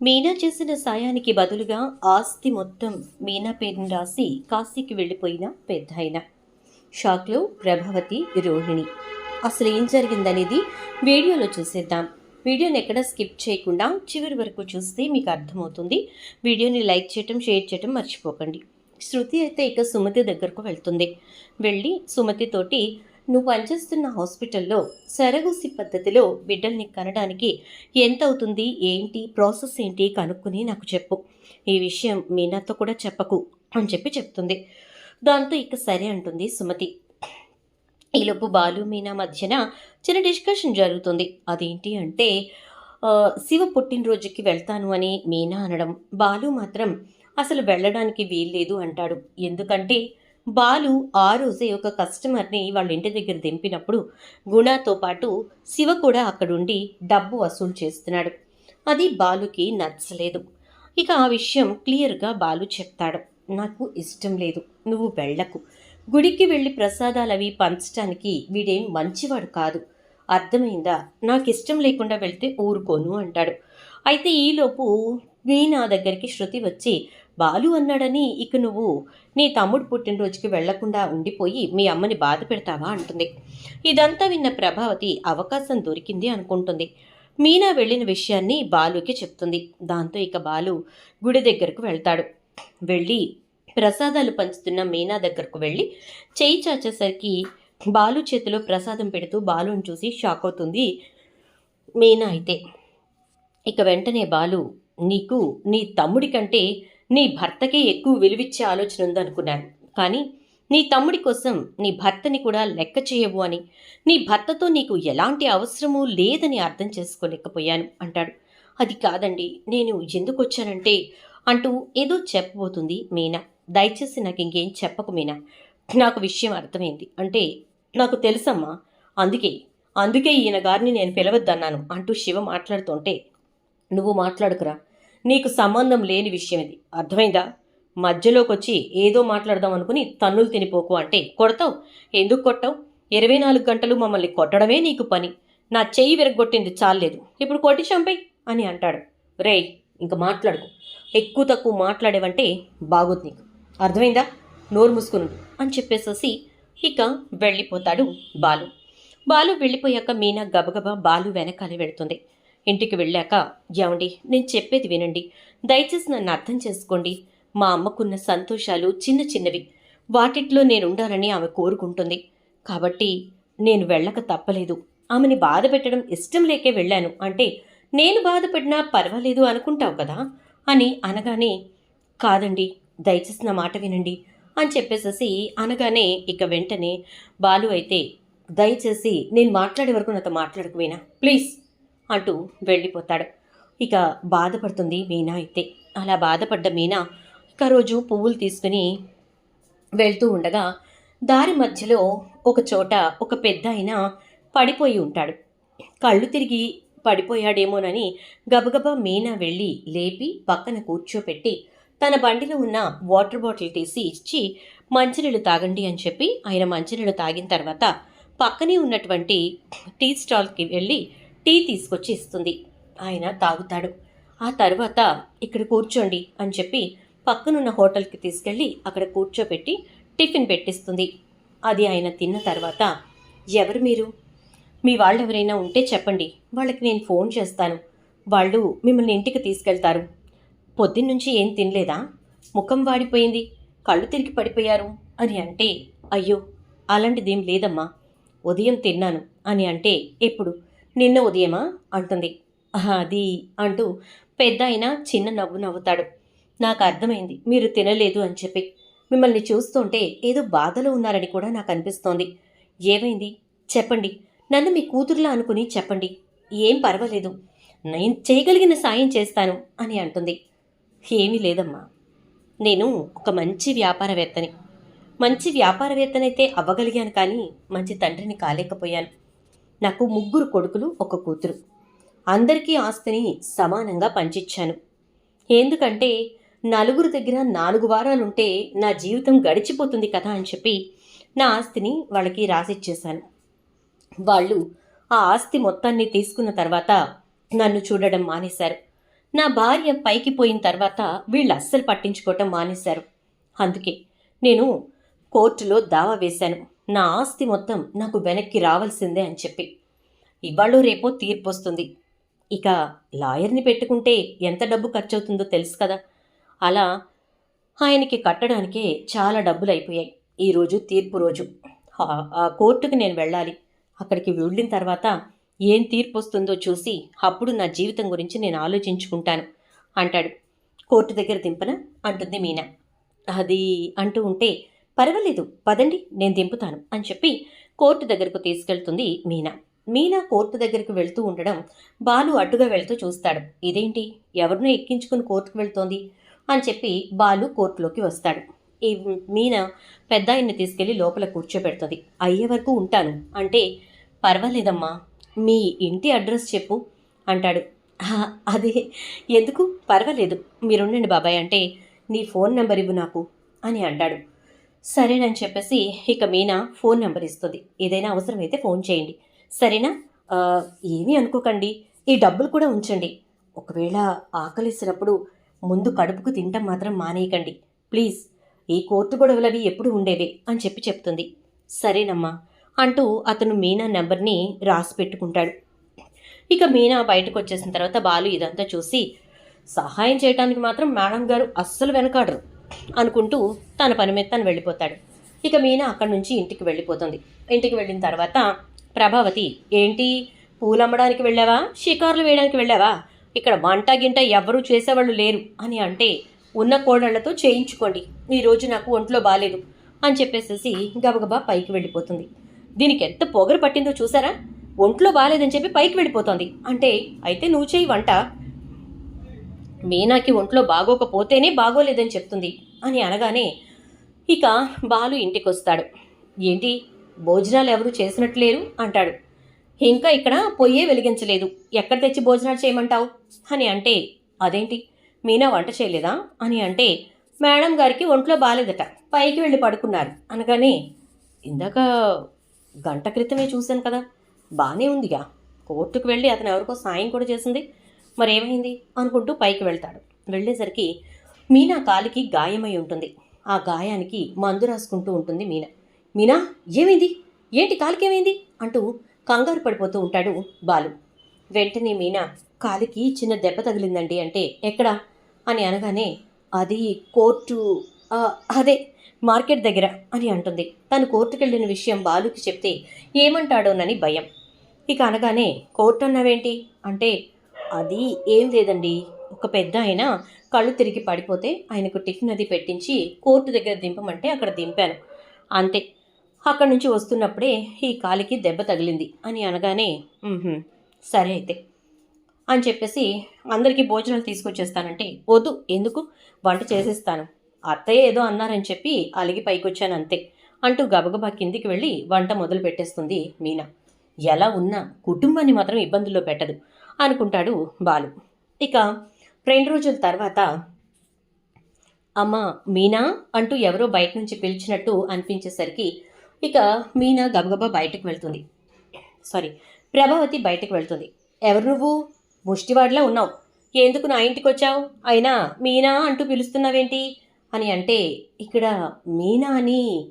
మీనా చేసిన సాయానికి బదులుగా ఆస్తి మొత్తం మీనా పేరుని రాసి కాశీకి వెళ్ళిపోయిన పెద్దాయన. షాక్లో ప్రభావతి రోహిణి. అసలు ఏం జరిగిందనేది వీడియోలో చూసేద్దాం. వీడియోని ఎక్కడ స్కిప్ చేయకుండా చివరి వరకు చూస్తే మీకు అర్థమవుతుంది. వీడియోని లైక్ చేయటం షేర్ చేయటం మర్చిపోకండి. శృతి అయితే ఇక సుమతి దగ్గరకు వెళ్తుంది. వెళ్ళి సుమతితోటి నువ్వు పనిచేస్తున్న హాస్పిటల్లో సరగూసి పద్ధతిలో బిడ్డల్ని కనడానికి ఎంత అవుతుంది ఏంటి? ప్రాసెస్ ఏంటి? కనుక్కుని నాకు చెప్పు. ఈ విషయం మీనాతో కూడా చెప్పకు అని చెప్పి చెప్తుంది. దాంతో ఇక సరే అంటుంది సుమతి. ఈలోపు బాలు మీనా మధ్యన చిన్న డిస్కషన్ జరుగుతుంది. అదేంటి అంటే శివ పుట్టినరోజుకి వెళ్తాను అని మీనా అనడం. బాలు మాత్రం అసలు వెళ్ళడానికి వీల్లేదు అంటాడు. ఎందుకంటే బాలు ఆ రోజే ఒక కస్టమర్ని వాళ్ళ ఇంటి దగ్గర దింపినప్పుడు గుణతో పాటు శివ కూడా అక్కడుండి డబ్బు వసూలు చేస్తున్నాడు. అది బాలుకి నచ్చలేదు. ఇక ఆ విషయం క్లియర్గా బాలు చెప్తాడు. నాకు ఇష్టం లేదు. నువ్వు వెళ్ళకు. గుడికి వెళ్ళి ప్రసాదాలు అవి పంచడానికి వీడేం మంచివాడు కాదు. అర్థమైందా? నాకు ఇష్టం లేకుండా వెళ్తే ఊరుకోను అంటాడు. అయితే ఈలోపు మీనా దగ్గరికి శృతి వచ్చి బాలు అన్నాడని ఇక నువ్వు నీ తమ్ముడు పుట్టినరోజుకి వెళ్ళకుండా ఉండిపోయి మీ అమ్మని బాధ పెడతావా అంటుంది. ఇదంతా విన్న ప్రభావతి అవకాశం దొరికింది అనుకుంటుంది. మీనా వెళ్ళిన విషయాన్ని బాలుకి చెప్తుంది. దాంతో ఇక బాలు గుడి దగ్గరకు వెళ్తాడు. వెళ్ళి ప్రసాదాలు పంచుతున్న మీనా దగ్గరకు వెళ్ళి చేయి చాచేసరికి బాలు చేతిలో ప్రసాదం పెడుతూ బాలుని చూసి షాక్ అవుతుంది. మీనా అయితే. ఇక వెంటనే బాలు నీకు నీ తమ్ముడి కంటే నీ భర్తకే ఎక్కువ విలువిచ్చే ఆలోచన ఉందనుకున్నాను. కానీ నీ తమ్ముడి కోసం నీ భర్తని కూడా లెక్క చేయవు అని నీ భర్తతో నీకు ఎలాంటి అవసరమూ లేదని అర్థం చేసుకోలేకపోయాను అంటాడు. అది కాదండి నేను ఎందుకు వచ్చానంటే అంటూ ఏదో చెప్పబోతుంది మీనా. దయచేసి నాకు ఇంకేం చెప్పకు మీనా. నాకు విషయం అర్థమైంది. అంటే నాకు తెలుసమ్మా అందుకే అందుకే ఈయన గారిని నేను పిలవద్దన్నాను అంటూ శివ మాట్లాడుతుంటే నువ్వు మాట్లాడుకురా. నీకు సంబంధం లేని విషయం ఇది. అర్థమైందా? మధ్యలోకి వచ్చి ఏదో మాట్లాడదాం అనుకుని తన్నులు తినిపోకు అంటే కొడతావు? ఎందుకు కొట్టావు? ఇరవై నాలుగు గంటలు మమ్మల్ని కొట్టడమే నీకు పని. నా చెయ్యి విరగొట్టింది చాలేదు ఇప్పుడు కొట్టి చంపై అని అంటాడు. రేయ్ ఇంక మాట్లాడుకు. ఎక్కువ తక్కువ మాట్లాడేవంటే బాగోదు నీకు. అర్థమైందా? నోరు మూసుకును అని చెప్పేసేసి ఇక వెళ్ళిపోతాడు బాలు. బాలు వెళ్ళిపోయాక మీనా గబగబా బాలు వెనకాలే వెళుతుంది. ఇంటికి వెళ్ళాక ఏమండి నేను చెప్పేది వినండి. దయచేసి నన్ను అర్థం చేసుకోండి. మా అమ్మకున్న సంతోషాలు చిన్న చిన్నవి. వాటిట్లో నేను ఉండాలని ఆమె కోరుకుంటుంది. కాబట్టి నేను వెళ్ళక తప్పలేదు. ఆమెని బాధ పెట్టడం ఇష్టం లేకే వెళ్ళాను. అంటే నేను బాధపడినా పర్వాలేదు అనుకుంటావు కదా? అని అనగానే కాదండి దయచేసి నా మాట వినండి. అని చెప్పేసేసి అనగానే ఇక వెంటనే బాలు అయితే దయచేసి నేను మాట్లాడే వరకు నాతో మాట్లాడకపోయినా. ప్లీజ్. అంటూ వెళ్ళిపోతాడు. ఇక బాధపడుతుంది మీనా అయితే. అలా బాధపడ్డ మీనా ఇక రోజు పువ్వులు తీసుకుని వెళ్తూ ఉండగా దారి మధ్యలో ఒక చోట ఒక పెద్ద ఆయన పడిపోయి ఉంటాడు. కళ్ళు తిరిగి పడిపోయాడేమోనని గబగబా మీనా వెళ్ళి లేపి పక్కన కూర్చోపెట్టి తన బండిలో ఉన్న వాటర్ బాటిల్ తీసి ఇచ్చి మంచినీళ్ళు తాగండి అని చెప్పి ఆయన మంచినీళ్ళు తాగిన తర్వాత పక్కనే ఉన్నటువంటి టీ స్టాల్కి వెళ్ళి టీ తీసుకొచ్చి ఇస్తుంది. ఆయన తాగుతాడు. ఆ తర్వాత ఇక్కడ కూర్చోండి అని చెప్పి పక్కనున్న హోటల్కి తీసుకెళ్ళి అక్కడ కూర్చోబెట్టి టిఫిన్ పెట్టిస్తుంది. అది ఆయన తిన్న తర్వాత ఎవరు మీరు? మీ వాళ్ళు ఎవరైనా ఉంటే చెప్పండి. వాళ్ళకి నేను ఫోన్ చేస్తాను. వాళ్ళు మిమ్మల్ని ఇంటికి తీసుకెళ్తారు. పొద్దున్నుంచి ఏం తినలేదా? ముఖం వాడిపోయింది. కళ్ళు తిరిగి పడిపోయారు. అని అంటే అయ్యో అలాంటిదేం లేదమ్మా. ఉదయం తిన్నాను. అని అంటే ఎప్పుడు? నిన్న ఉదయమా? అంటుంది. అది అంటూ పెద్ద ఆయన చిన్న నవ్వు నవ్వుతాడు. నాకు అర్థమైంది మీరు తినలేదు అని చెప్పి. మిమ్మల్ని చూస్తుంటే ఏదో బాధలో ఉన్నారని కూడా నాకు అనిపిస్తోంది. ఏమైంది? చెప్పండి. నన్ను మీ కూతురులా అనుకుని చెప్పండి. ఏం పర్వాలేదు. నేను చేయగలిగిన సాయం చేస్తాను అని అంటుంది. ఏమీ లేదమ్మా. నేను ఒక మంచి వ్యాపారవేత్తని. మంచి వ్యాపారవేత్తనైతే అవ్వగలిగాను కానీ మంచి తండ్రిని కాలేకపోయాను. నాకు ముగ్గురు కొడుకులు ఒక కూతురు. అందరికీ ఆస్తిని సమానంగా పంచిచ్చాను. ఎందుకంటే నలుగురు దగ్గర నాలుగు వారాలుంటే నా జీవితం గడిచిపోతుంది కదా అని చెప్పి నా ఆస్తిని వాళ్ళకి రాసిచ్చేశాను. వాళ్ళు ఆ ఆస్తి మొత్తాన్ని తీసుకున్న తర్వాత నన్ను చూడడం మానేశారు. నా భార్య పైకి పోయిన తర్వాత వీళ్ళు అస్సలు పట్టించుకోవటం మానేశారు. అందుకే నేను కోర్టులో దావా వేశాను. నా ఆస్తి మొత్తం నాకు వెనక్కి రావాల్సిందే అని చెప్పి. ఇవాళ రేపో తీర్పు వస్తుంది ఇక లాయర్ని పెట్టుకుంటే ఎంత డబ్బు ఖర్చు అవుతుందో తెలుసు కదా. అలా ఆయనకి కట్టడానికే చాలా డబ్బులు అయిపోయాయి. ఈరోజు తీర్పు రోజు. ఆ- ఆ కోర్టుకు నేను వెళ్ళాలి. అక్కడికి వెళ్ళిన తర్వాత ఏం తీర్పు వస్తుందో చూసి అప్పుడు నా జీవితం గురించి నేను ఆలోచించుకుంటాను అంటాడు. కోర్టు దగ్గర దింపన అంటుంది మీనా. అది అంటూ ఉంటే పర్వాలేదు పదండి నేను దింపుతాను అని చెప్పి కోర్టు దగ్గరకు తీసుకెళ్తుంది మీనా. మీనా కోర్టు దగ్గరికి వెళ్తూ ఉండడం బాలు అడ్డుగా వెళ్తూ చూస్తాడు. ఇదేంటి? ఎవరినో ఎక్కించుకుని కోర్టుకు వెళ్తోంది? అని చెప్పి బాలు కోర్టులోకి వస్తాడు. ఈ మీనా పెద్ద ఆయన్ని తీసుకెళ్ళి లోపల కూర్చోబెడుతుంది. అయ్యే వరకు ఉంటాను. అంటే పర్వాలేదమ్మా మీ ఇంటి అడ్రస్ చెప్పు అంటాడు. అదే. ఎందుకు? పర్వాలేదు. మీరుండండి బాబాయ్ అంటే నీ ఫోన్ నెంబర్ ఇవ్వు నాకు అని అంటాడు. సరేనని చెప్పేసి ఇక మీనా ఫోన్ నెంబర్ ఇస్తుంది. ఏదైనా అవసరమైతే ఫోన్ చేయండి. సరేనా? ఏమీ అనుకోకండి. ఈ డబ్బులు కూడా ఉంచండి. ఒకవేళ ఆకలిసినప్పుడు ముందు కడుపుకు తింటం మాత్రం మానేయకండి. ప్లీజ్ ఈ కోర్టు గొడవలవి ఎప్పుడు ఉండేవే అని చెప్పి చెప్తుంది. సరేనమ్మా అంటూ అతను మీనా నెంబర్ని రాసి పెట్టుకుంటాడు. ఇక మీనా బయటకు వచ్చేసిన తర్వాత బాలు ఇదంతా చూసి సహాయం చేయడానికి మాత్రం మేడం గారు అస్సలు వెనకాడరు. అనుకుంటూ తన పని మీద తను వెళ్ళిపోతాడు. ఇక మీనా అక్కడి నుంచి ఇంటికి వెళ్ళిపోతుంది. ఇంటికి వెళ్ళిన తర్వాత ప్రభావతి ఏంటి? పూలు అమ్మడానికి వెళ్ళావా? షికారులు వేయడానికి వెళ్ళావా? ఇక్కడ వంట గింట ఎవరూ చేసేవాళ్ళు లేరు అని అంటే ఉన్న కోడళ్ళతో చేయించుకోండి. ఈ రోజు నాకు ఒంట్లో బాగాలేదు అని చెప్పేసేసి గబగబా పైకి వెళ్ళిపోతుంది. దీనికి ఎంత పొగరు పట్టిందో చూసారా? ఒంట్లో బాగాలేదని చెప్పి పైకి వెళ్ళిపోతుంది. అంటే అయితే నువ్వు చేయి వంట. మీనాకి ఒంట్లో బాగోకపోతేనే బాగోలేదని చెప్తుంది అని అనగానే ఇక బాలు ఇంటికి వస్తాడు ఏంటి? భోజనాలు ఎవరు చేసినట్లేరు? అంటాడు. ఇంకా ఇక్కడ పొయ్యే వెలిగించలేదు. ఎక్కడ తెచ్చి భోజనాలు చేయమంటావు? అని అంటే అదేంటి? మీనా వంట చేయలేదా? అని అంటే మేడం గారికి ఒంట్లో బాగాలేదట పైకి వెళ్ళి పడుకున్నారు. అనగానే ఇందాక గంట క్రితమే చూశాను కదా. బాగానే ఉందిగా. కోర్టుకు వెళ్ళి అతను ఎవరికో సాయం కూడా చేసింది. మరి ఏమైంది అనుకుంటూ పైకి వెళ్తాడు. వెళ్ళేసరికి మీనా కాలికి గాయమై ఉంటుంది. ఆ గాయానికి మందు రాసుకుంటూ ఉంటుంది మీనా. మీనా ఏమైంది? ఏంటి కాలికి ఏమైంది అంటూ కంగారు పడిపోతూ ఉంటాడు బాలు. వెంటనే మీనా కాలికి చిన్న దెబ్బ తగిలిందండి అంటే ఎక్కడ? అని అనగానే అది కోర్టు అదే మార్కెట్ దగ్గర అని అంటుంది. తను కోర్టుకు వెళ్ళిన విషయం బాలుకి చెప్తే ఏమంటాడోనని భయం. ఇక అనగానే కోర్టు అన్నావేంటి అంటే అది ఏం లేదండి. ఒక పెద్ద ఆయన కళ్ళు తిరిగి పడిపోతే ఆయనకు టిఫిన్ అది పెట్టించి కోర్టు దగ్గర దింపమంటే అక్కడ దింపాను. అంతే. అక్కడి నుంచి వస్తున్నప్పుడే ఈ కాలికి దెబ్బ తగిలింది అని అనగానే సరే అయితే. అని చెప్పేసి అందరికీ భోజనాలు తీసుకొచ్చేస్తానంటే వద్దు ఎందుకు? వంట చేసేస్తాను. అత్తయ్య ఏదో అన్నారని చెప్పి అలిగి పైకొచ్చాను అంతే. అంటూ గబగబా కిందికి వెళ్ళి వంట మొదలు పెట్టేస్తుంది మీనా. ఎలా ఉన్నా కుటుంబాన్ని మాత్రం ఇబ్బందుల్లో పెట్టదు. అనుకుంటాడు బాలు. ఇక రెండు రోజుల తర్వాత అమ్మ మీనా? అంటూ ఎవరో బయట నుంచి పిలిచినట్టు అనిపించేసరికి ఇక మీనా గబగబా బయటకు వెళ్తుంది. సారీ ప్రభావతి బయటకు వెళ్తుంది. ఎవరు నువ్వు? ముష్టివాడిలా ఉన్నావు. ఎందుకు నా ఇంటికి వచ్చావు? అయినా మీనా? అంటూ పిలుస్తున్నావేంటి? అని అంటే ఇక్కడ మీనా అని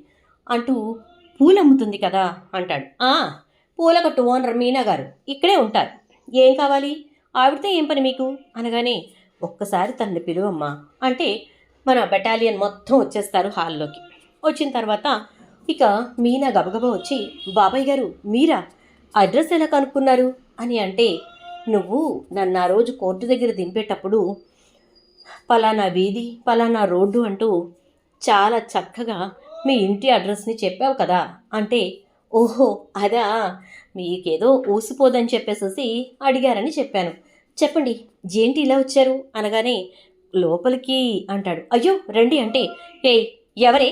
అంటూ పూలు అమ్ముతుంది కదా అంటాడు. ఆ పూలకట్టు ఓనర్ మీనా గారు ఇక్కడే ఉంటారు. ఏం కావాలి? ఆవిడతో ఏం పని మీకు? అనగానే ఒక్కసారి తనని పిలువమ్మా. అంటే మన బెటాలియన్ మొత్తం వచ్చేస్తారు హాల్లోకి. వచ్చిన తర్వాత ఇక మీనా గబగబా వచ్చి బాబాయ్ గారు మీరా? అడ్రస్ ఎలా కనుక్కున్నారు? అని అంటే నువ్వు నన్ను ఆ రోజు కోర్టు దగ్గర దింపేటప్పుడు పలానా వీధి పలానా రోడ్డు అంటూ చాలా చక్కగా మీ ఇంటి అడ్రస్ని చెప్పావు కదా? అంటే ఓహో అదా. మీకేదో ఊసిపోదని చెప్పేసేసి అడిగారని చెప్పాను. చెప్పండి ఏంటి ఇలా వచ్చారు? అనగానే లోపలికి అంటాడు. అయ్యో రండి అంటే ఏయ్ ఎవరే?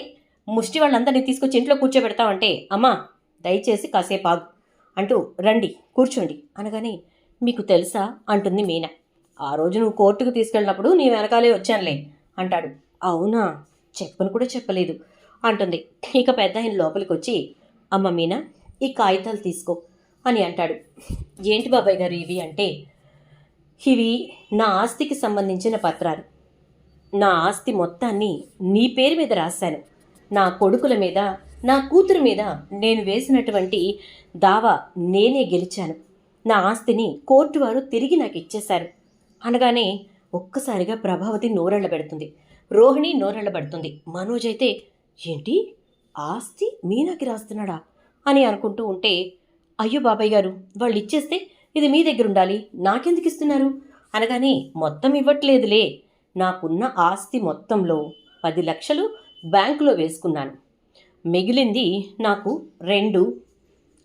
ముష్టి వాళ్ళందరినీ తీసుకొచ్చి ఇంట్లో కూర్చోబెడతామంటే అమ్మా దయచేసి కాసేపు ఆగు. అంటూ రండి కూర్చోండి అనగానే మీకు తెలుసా? అంటుంది మీనా. ఆ రోజు నువ్వు కోర్టుకు తీసుకెళ్ళినప్పుడు నీ వెనకాలే వచ్చానులే అంటాడు. అవునా చెప్పను కూడా చెప్పలేదు అంటుంది. ఇక పెద్ద ఆయన లోపలికి వచ్చి అమ్మ మీనా ఈ కాగితాలు తీసుకో అని అంటాడు. ఏంటి బాబాయ్ గారు ఇవి అంటే ఇవి నా ఆస్తికి సంబంధించిన పత్రాలు. నా ఆస్తి మొత్తాన్ని నీ పేరు మీద రాశాను. నా కొడుకుల మీద నా కూతురు మీద నేను వేసినటువంటి దావా నేనే గెలిచాను. నా ఆస్తిని కోర్టు వారు తిరిగి నాకు ఇచ్చేశారు. అనగానే ఒక్కసారిగా ప్రభావతి నోరెళ్ళబెడుతుంది. రోహిణి నోరెళ్ళబడుతుంది. మనోజ్ అయితే ఏంటి? ఆస్తి మీనాకి రాస్తున్నాడా? అని అనుకుంటూ ఉంటే అయ్యో బాబాయ్ గారు వాళ్ళు ఇచ్చేస్తే ఇది మీ దగ్గర ఉండాలి నాకెందుకు ఇస్తున్నారు? అనగానే మొత్తం ఇవ్వట్లేదులే. నాకున్న ఆస్తి మొత్తంలో పది లక్షలు బ్యాంకులో వేసుకున్నాను. మిగిలింది నాకు రెండు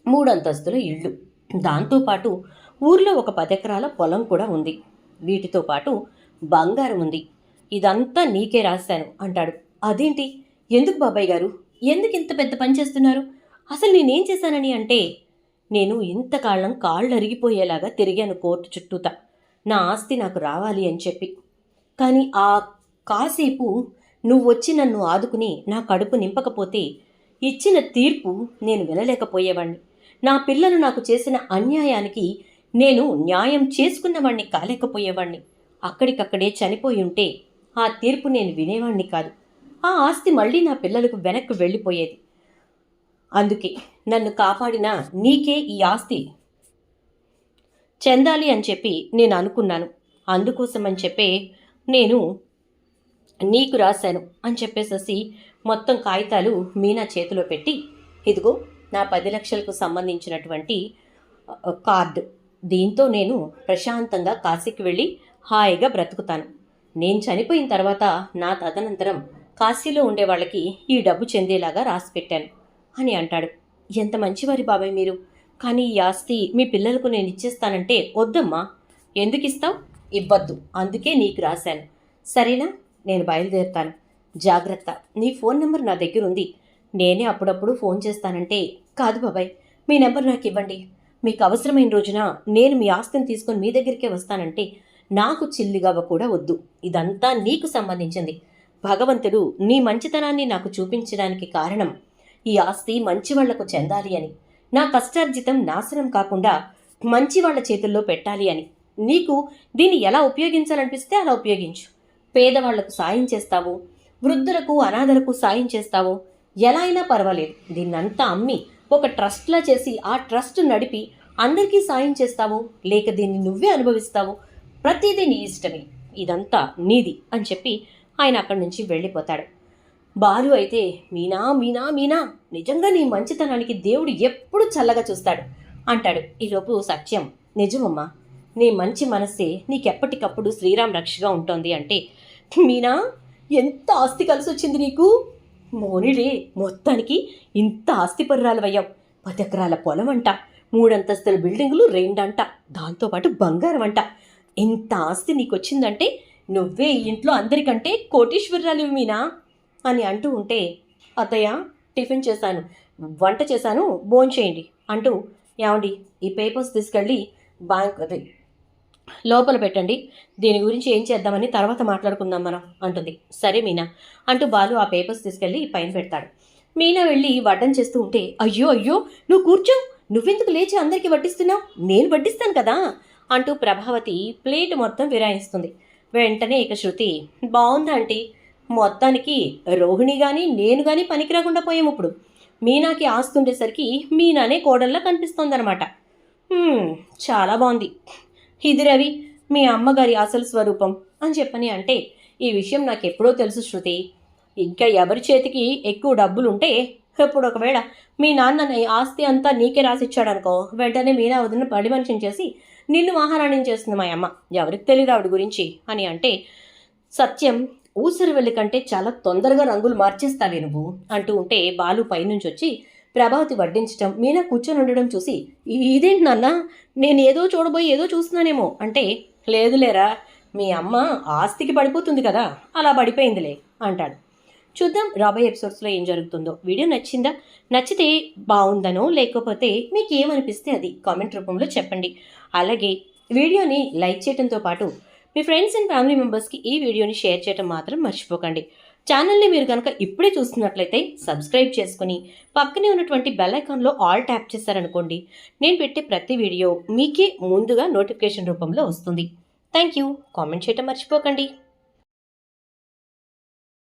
మూడు అంతస్తుల ఇళ్ళు దాంతోపాటు ఊర్లో ఒక పదెకరాల పొలం కూడా ఉంది. వీటితో పాటు బంగారం ఉంది. ఇదంతా నీకే రాశాను అంటాడు. అదేంటి? ఎందుకు బాబాయ్ గారు? ఎందుకు ఇంత పెద్ద పని చేస్తున్నారు? అసలు నేనేం చేశానని అంటే నేను ఇంతకాలం కాళ్ళు అరిగిపోయేలాగా తిరిగాను కోర్టు చుట్టూత. నా ఆస్తి నాకు రావాలి అని చెప్పి. కానీ ఆ కాసేపు నువ్వు వచ్చి నన్ను ఆదుకుని నా కడుపు నింపకపోతే ఇచ్చిన తీర్పు నేను వినలేకపోయేవాణ్ణి. నా పిల్లలు నాకు చేసిన అన్యాయానికి నేను న్యాయం చేసుకున్నవాణ్ణి కాలేకపోయేవాణ్ణి. అక్కడికక్కడే చనిపోయి ఉంటే ఆ తీర్పు నేను వినేవాణ్ణి కాదు. ఆ ఆస్తి మళ్ళీ నా పిల్లలకు వెనక్కి వెళ్ళిపోయేది. అందుకే నన్ను కాపాడిన నీకే ఈ ఆస్తి చెందాలి అని చెప్పి నేను అనుకున్నాను. అందుకోసం అని చెప్పి నేను నీకు రాశాను అని చెప్పేసేసి మొత్తం కాగితాలు మీనా చేతిలో పెట్టి ఇదిగో నా పది లక్షలకు సంబంధించినటువంటి కార్డు. దీంతో నేను ప్రశాంతంగా కాశీకి వెళ్ళి హాయిగా బ్రతుకుతాను. నేను చనిపోయిన తర్వాత నా తదనంతరం కాశీలో ఉండే వాళ్ళకి ఈ డబ్బు చెందేలాగా రాసి పెట్టాను అని అంటాడు. ఎంత మంచివారి బాబాయ్ మీరు. కానీ ఈ ఆస్తి మీ పిల్లలకు నేను ఇచ్చేస్తానంటే వద్దమ్మా. ఎందుకు ఇస్తావు? ఇవ్వద్దు. అందుకే నీకు రాశాను. సరేనా? నేను బయలుదేరుతాను. జాగ్రత్త. నీ ఫోన్ నెంబర్ నా దగ్గర ఉంది. నేనే అప్పుడప్పుడు ఫోన్ చేస్తానంటే కాదు బాబాయ్. మీ నెంబర్ నాకు ఇవ్వండి. మీకు అవసరమైన రోజున నేను మీ ఆస్తిని తీసుకొని మీ దగ్గరికే వస్తానంటే నాకు చిల్లిగవ కూడా వద్దు. ఇదంతా నీకు సంబంధించింది. భగవంతుడు నీ మంచితనాన్ని నాకు చూపించడానికి కారణం ఈ ఆస్తి మంచి వాళ్ళకు చెందాలి అని. నా కష్టార్జితం నాశనం కాకుండా మంచి వాళ్ళ చేతుల్లో పెట్టాలి అని. నీకు దీన్ని ఎలా ఉపయోగించాలనిపిస్తే అలా ఉపయోగించు. పేదవాళ్ళకు సాయం చేస్తావు వృద్ధులకు అనాథలకు సాయం చేస్తావు. ఎలా అయినా పర్వాలేదు. దీన్నంతా అమ్మి ఒక ట్రస్ట్లా చేసి ఆ ట్రస్ట్ నడిపి అందరికీ సాయం చేస్తావు లేక దీన్ని నువ్వే అనుభవిస్తావు. ప్రతిదీ నీ ఇష్టమే. ఇదంతా నీది అని చెప్పి ఆయన అక్కడి నుంచి వెళ్ళిపోతాడు. బాలు అయితే మీనా మీనా మీనా నిజంగా నీ మంచితనానికి దేవుడు ఎప్పుడు చల్లగా చూస్తాడు? అంటాడు. ఈలోపు సత్యం నిజమమ్మా నీ మంచి మనస్సే నీకెప్పటికప్పుడు శ్రీరామ్ రక్షగా ఉంటుంది అంటే మీనా ఎంత ఆస్తి కలిసి వచ్చింది నీకు? మోనిడే మొత్తానికి ఇంత ఆస్తి పర్రాలవయ్యావు. పది ఎకరాల పొలం అంట మూడంతస్తుల బిల్డింగులు రెండంట దాంతోపాటు బంగారం అంట ఇంత ఆస్తి నీకు వచ్చిందంటే నువ్వే ఈ ఇంట్లో అందరికంటే కోటీశ్వరరాలు మీనా? అని అంటూ ఉంటే అత్తయ్య టిఫిన్ చేశాను వంట చేశాను భోంచేయండి అంటూ ఏమండి ఈ పేపర్స్ తీసుకెళ్ళి బ్యాంక్ అది లోపల పెట్టండి దీని గురించి ఏం చేద్దామని తర్వాత మాట్లాడుకుందాం మనం అంటుంది. సరే మీనా అంటూ బాలు ఆ పేపర్స్ తీసుకెళ్ళి పైన పెడతాడు. మీనా వెళ్ళి వడ్డం చేస్తూ ఉంటే అయ్యో అయ్యో నువ్వు కూర్చో నువ్వెందుకు లేచి అందరికీ వడ్డిస్తున్నావు? నేను వడ్డిస్తాను కదా అంటూ ప్రభావతి ప్లేట్ మొత్తం విరాయిస్తుంది వెంటనే ఇక శృతి బాగుందంటీ మొత్తానికి రోహిణి కానీ నేను కానీ పనికి రాకుండా పోయాం ఇప్పుడు. మీనాకి ఆస్తుండేసరికి మీనానే కోడల్లా కనిపిస్తోందనమాట చాలా బాగుంది ఇది రవి మీ అమ్మగారి అసలు స్వరూపం అని చెప్పని అంటే ఈ విషయం నాకు ఎప్పుడో తెలుసు శృతి. ఇంకా ఎవరి చేతికి ఎక్కువ డబ్బులుంటే ఇప్పుడు ఒకవేళ మీ నాన్న ఆస్తి అంతా నీకే రాసిచ్చాడనుకో వెంటనే మీనా వదిన పడి మనిషిని చేసి నిన్ను మహారాణిని చేస్తుంది మా అమ్మ. ఎవరికి తెలియదు ఆవిడ గురించి. అని అంటే సత్యం ఊసరి వెళ్ళి కంటే చాలా తొందరగా రంగులు మార్చేస్తావే నువ్వు అంటూ ఉంటే బాలు పైనుంచి వచ్చి ప్రభావతి వడ్డించటం మీనా కూర్చొని ఉండడం చూసి ఇదేంటి నాన్న? నేను ఏదో చూడబోయి ఏదో చూస్తున్నానేమో. అంటే లేదులేరా మీ అమ్మ ఆస్తికి పడిపోతుంది కదా అలా పడిపోయిందిలే అంటాడు. చూద్దాం రాబోయే ఎపిసోడ్స్లో ఏం జరుగుతుందో. వీడియో నచ్చిందా? నచ్చితే బాగుందనో లేకపోతే మీకు ఏమనిపిస్తే అది కామెంట్ రూపంలో చెప్పండి. అలాగే వీడియోని లైక్ చేయడంతో పాటు మీ ఫ్రెండ్స్ అండ్ ఫ్యామిలీ మెంబర్స్కి ఈ వీడియోని షేర్ చేయడం మాత్రం మర్చిపోకండి. ఛానల్ని మీరు కనుక ఇప్పుడే చూస్తున్నట్లయితే సబ్స్క్రైబ్ చేసుకుని పక్కనే ఉన్నటువంటి బెల్ ఐకాన్లో ఆల్ ట్యాప్ చేశారనుకోండి నేను పెట్టే ప్రతి వీడియో మీకే ముందుగా నోటిఫికేషన్ రూపంలో వస్తుంది. థ్యాంక్ యూ కామెంట్ చేయటం మర్చిపోకండి.